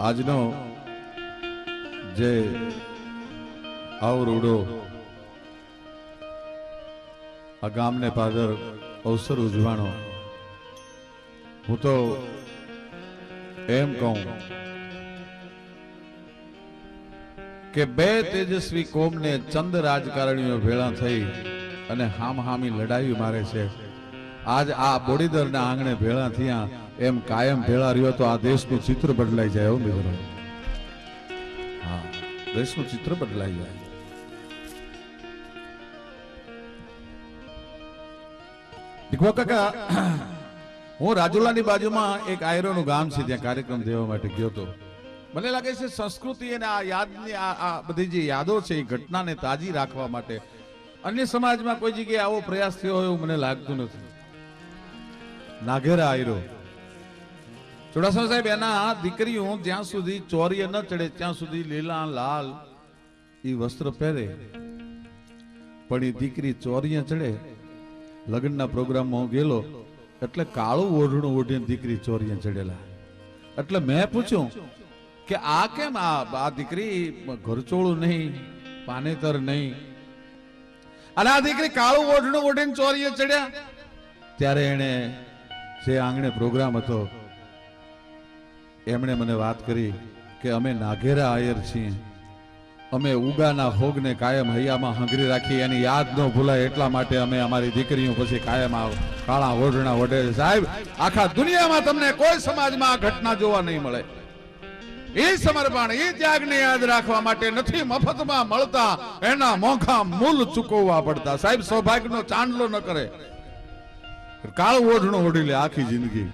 આજનો જે આવરૂડો આ ગામને પાદર અવસર ઉજવાણો, હું તો એમ કહું કે બે તેજસ્વી કોમને ચંદ રાજકારણીઓ ભેળા થઈ અને હામ હામી લડાઈ મારે છે. આજ આ બોડીદરના આંગણે ભેળા થયા એમ કાયમ ભેળા રહ્યો તો આ દેશનું ચિત્ર બદલાઈ જાય મિત્રો. હા, દેશનું ચિત્ર બદલાઈ જાય. દીકવા કાકા, હું રાજુલાની બાજુમાં એક આયરોનું ગામ છે ત્યાં કાર્યક્રમ દેવા માટે ગયો હતો મને લાગે છે સંસ્કૃતિ અને આ યાદની આ બધી જે યાદો છે એ ઘટનાને તાજી રાખવા માટે અન્ય સમાજમાં કોઈ જગ્યાએ આવો પ્રયાસ થયો હોય એવું મને લાગતું નથી. નાઘેરા આયરો. ચુડાસમા સાહેબ, એના દીકરીઓ જ્યાં સુધી ચોરીએ ન ચડે, ત્યાં સુધી લીલા, લાલ એ વસ્ત્ર પહેરે. પણ એ દીકરી ચોરીએ ચડે. લગ્નના પ્રોગ્રામમાં ગયેલો, એટલે કાળું ઓઢણું ઓઢીને દીકરી ચોરીએ ચડેલા. એટલે મેં પૂછ્યું કે આ કેમ આ આ દીકરી ઘરચોળું નહીં, પાનેતર નહીં? અને આ દીકરી કાળું ઓઢણું ઓઢીને ચોરીએ ચડ્યા. ત્યારે એણે જે આંગણે પ્રોગ્રામ હતો એમણે મને વાત કરી કે અમે નાઘેરા આયર છીએ. અમે ઉગાના હોગને કાયમ હૈયામાં હંગરી રાખી, એની યાદ ન ભૂલાય એટલા માટે અમે અમારી દીકરીઓ પછી કાયમ કાળા ઓઢણા ઓઢે સાહેબ, આખા દુનિયામાં તમને કોઈ સમાજમાં આ ઘટના જોવા નહીં મળે. એ સમર્પણ એ ત્યાગને યાદ રાખવા માટે નથી મફતમાં મળતા, એના મોખા મૂલ ચૂકવવા પડતા. સાહેબ, સૌભાગ્યનો ચાંદલો ન કરે. કાળું ઓઢણું ઓઢી લે આખી જિંદગી.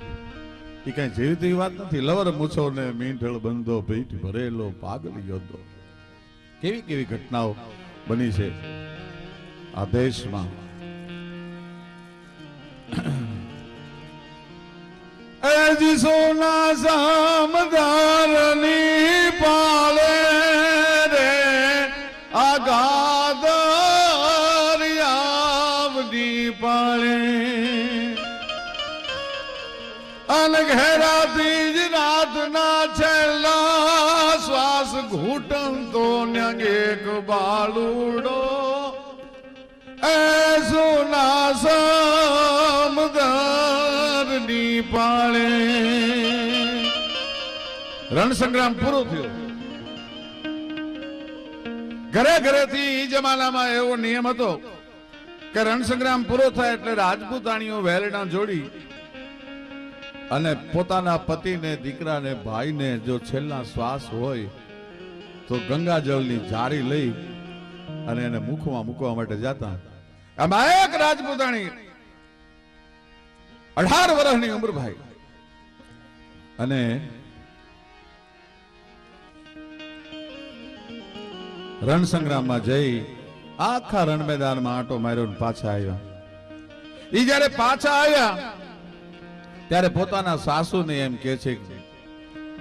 એ કઈ જેવી તેવી વાત નથી. લવર મૂછો ને મીંઢળ બંધો પીઠ ભરેલો પાગલ યોદ્ધો. કેવી કેવી ઘટનાઓ બની છે આ દેશમાં? સોના સામદારની છેલ્લા શ્વાસ ઘૂંટણ તો ન્યંગ એક બાળુડો એ સોના સમદરની પાળે. રણ સંગ્રામ પૂરો થયો. ઘરે ઘરેથી જમાનામાં એવો નિયમ હતો કે રણ સંગ્રામ પૂરો થાય એટલે રાજપૂતાણીઓ વેલડા જોડી અને પોતાના પતિને, દીકરાને, ભાઈને જો છેલ્લા શ્વાસ હોય, તો ગંગાજળની જારી લઈ અને એને મુખમાં મૂકવા માટે જતા આમાં એક રાજપૂતાણી, અઢાર વર્ષની ઉંમર અને રણ સંગ્રામમાં જઈ આખા રણ મેદાનમાં આંટો માર્યો પાછા આવ્યા. એ જ્યારે પાછા આવ્યા ત્યારે પોતાના સાસુને એમ કે છે,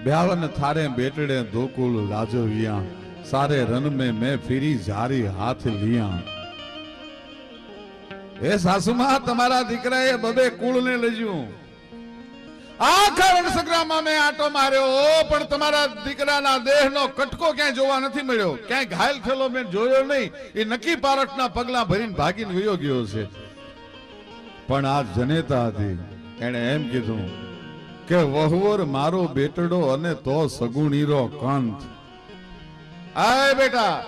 બ્યાવન થારે બેટડે ધોકુલ લાજો સારે રન મે મેં ફીરી જારી હાથ લિયા. એ સાસુમાં, તમારા દીકરાએ બબે કુળને લજ્યું. આખા રણ સંગ્રામમાં મેં આટો માર્યો, પણ તમારા દીકરાના દેહનો કટકો ક્યાંય જોવા નથી મળ્યો. ક્યાંય ઘાયલ થયેલો મેં જોયો નહીં. એ નક્કી પારખના પગલા ભરીને ભાગીને વયો ગયો છે. પણ આ જનેતા હતી. એણે એમ કીધું કે વહુવર મારો બેટડો અને તો સગુણીરો કંથ આય બેટા,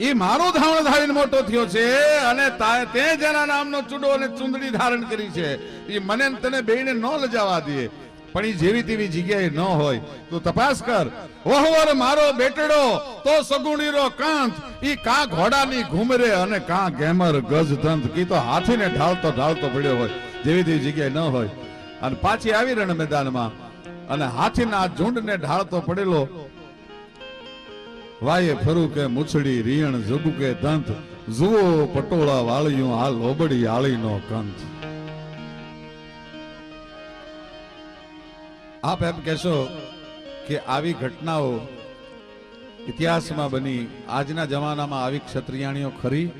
ઈ મારો ધાવણ ધારીને મોટો થયો છે અને તા- જેના નામનો ચૂડો અને ચુંદડી ધારણ કરી છે. ઈ મને તને બેયને ન લજાવા દે, પણ ઈ જેવી તેવી જગ્યાએ ન હોય. તું તપાસ કર, વહવર મારો બેટડો, તો સગુણીરો કાંત ઈ કા ઘોડાની ઘુમરે અને કા ગેમર ગજદંત કી તો હાથીને ઢાળતો ઢાળતો પડ્યો હોય. જેવી તેવી જગ્યાએ ન હોય. અને પાછી આવી રણ મેદાનમાં અને હાથીના ઝુંડને ઢાળતો પડેલો વાયે ફરું કે મુછડી રિયણ જબુ કે દંત જુઓ પટોળા વાળિયું આ લોબડી આળીનો કંથ આપ એમ કહેશો કે આવી ઘટનાઓ ઇતિહાસમાં બની, આજના જમાનામાં આવી ક્ષત્રિયાણીઓ ખરી?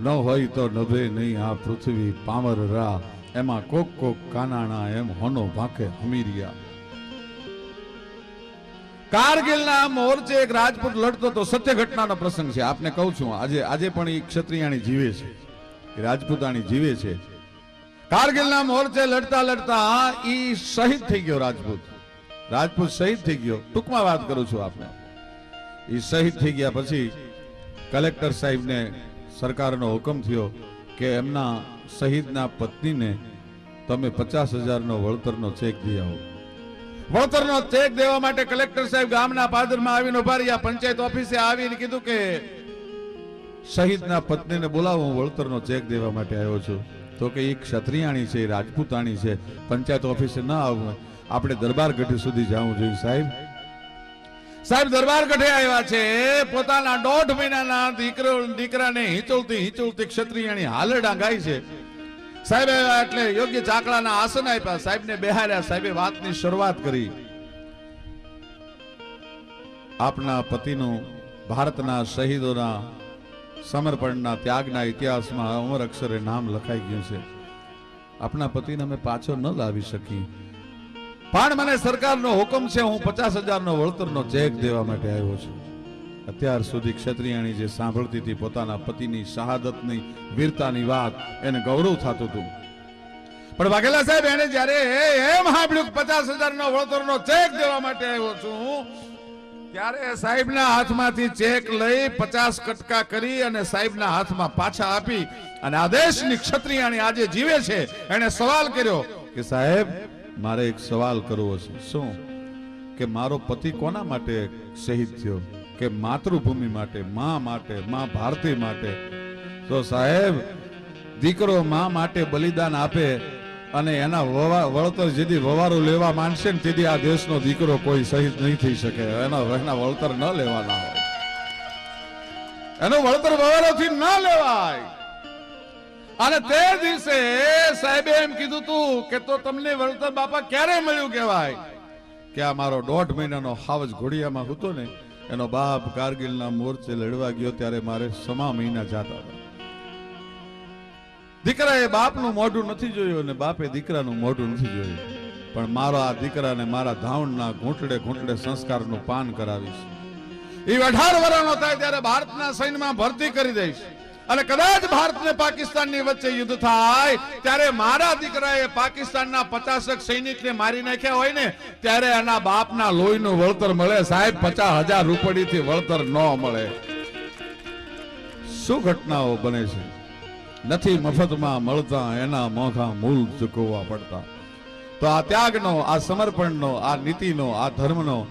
ન હોય તો નભે નહીં આ પૃથ્વી પામર રા. એમાં કોક કોક કાનાણા એમ હોનો ભાંખે હમીરિયા કારગિલના મોરચે એક રાજપૂત લડતો તો સત્ય ઘટનાનો પ્રસંગ છે. આપને કહું છું, આજે આજે પણ એ ક્ષત્રિયાણી જીવે છે. એ રાજપૂતાણી જીવે છે. કારગિલના મોરચે લડતા લડતા ઈ શહીદ થઈ ગયો રાજપૂત. રાજપૂત શહીદ થઈ ગયો. ટૂંકમાં વાત કરું છું આપને. એ શહીદ થઈ ગયા પછી કલેક્ટર સાહેબને સરકારનો હુકમ થયો કે એમના શહીદના પત્નીને તમે પચાસ હજારનો વળતરનો ચેક દઈ આવો. વળતરનો ચેક દેવા માટે કલેક્ટર સાહેબ ગામના પાદરમાં આવીને ઊભા રહ્યા. પંચાયત ઓફિસે આવીને કીધું કે શહીદના પત્નીને બોલાવો, હું વળતરનો ચેક દેવા માટે આવ્યો છું. તો કે એ ક્ષત્રિયાણી છે રાજપૂતાણી છે. પંચાયત ઓફિસે ન આવવું આપણે દરબાર ગઢ સુધી જવું જોઈએ સાહેબ. સાહેબ, દરબાર કઠે આવ્યા છે. પોતાના દોઢ મહિનાના દીકરો, દીકરાને હિંચોલતી હિંચોલતી ક્ષત્રિયાણી હાલડા ગાય છે. સાહેબ આવ્યા એટલે યોગ્ય ચાકડાના આસન આપ્યા. સાહેબને બેહાર્યા સાહેબે વાતની શરૂઆત કરી. આપના પતિનું ભારતના શહીદોના સમર્પણના ત્યાગના ઇતિહાસમાં અમર અક્ષરે નામ લખાઈ ગયું છે. આપના પતિને અમે પાછો ન લાવી શકી પણ મને સરકારનો હુકમ છે, હું પચાસ હજારનો વળતરનો ચેક દેવા માટે આવ્યો છું. અત્યાર સુધી ક્ષત્રિયાણી જે સાંભળતી હતી પોતાના પતિની શહાદતની, વીરતાની વાત, એને ગૌરવ થતું હતું. પણ વાઘેલા સાહેબ, એને જ્યારે એમ સાંભળ્યું પચાસ હજારનો વળતરનો ચેક દેવા માટે આવ્યો છું, ત્યારે સાહેબના હાથમાંથી ચેક લઈ પચાસ કટકા કરી અને સાહેબના હાથમાં પાછા આપી અને આ દેશની ક્ષત્રિયાણી આજે જીવે છે. એને સવાલ કર્યો કે સાહેબ મારે એક સવાલ કરવો છે. શું? કે મારો પતિ કોના માટે શહીદ થયો? કે માતૃભૂમિ માટે, મા માટે, મા ભારતી માટે? તો સાહેબ, દીકરો મા માટે બલિદાન આપે અને એના વળતર જેથી વવારો લેવા માંડશે ને તેથી આ દેશનો દીકરો કોઈ શહીદ નહીં થઈ શકે. એના એના વળતર ન લેવાના હોય. એનું વળતર વવારોથી ન લેવાય. અને તે દિવસે સાહેબે એમ કીધું તું કે તો તમને વળતર બાપા ક્યારે મળ્યું કહેવાય? કે આ મારો દોઢ મહિનાનો હાવજ ઘોડિયામાં હતો ને, એનો બાપ કારગિલના મોરચે લડવા ગયો ત્યારે મારે સમા મહિના જાતા હતા. દીકરાએ બાપનું મોઢું નથી જોયું અને બાપે દીકરાનું મોઢું નથી જોયું. પણ મારો આ દીકરાને મારા ધાવણના ઘૂંટડે ઘૂંટડે સંસ્કારનું પાન કરાવીશ. એ અઢાર વર્ષનો થાય ત્યારે ભારતના સૈન્યમાં ભરતી કરી દઈશ. અને કદાચ ભારત ને પાકિસ્તાનની વચ્ચે યુદ્ધ થાય, ત્યારે મારા દીકરાએ પાકિસ્તાનના પચાસક સૈનિક ને મારી નાખ્યા હોય ને, ત્યારે એના બાપના લોહીનું વળતર મળે. સાહેબ, પચાસ હજાર રૂપડીથી વળતર ન મળે. શું ઘટનાઓ બને છે? નથી મફતમાં મળતા, એના મોખા મૂળ ચૂકવવા પડતા. તો આ ત્યાગનો, આ સમર્પણનો, આ નીતિનો, આ ધર્મનો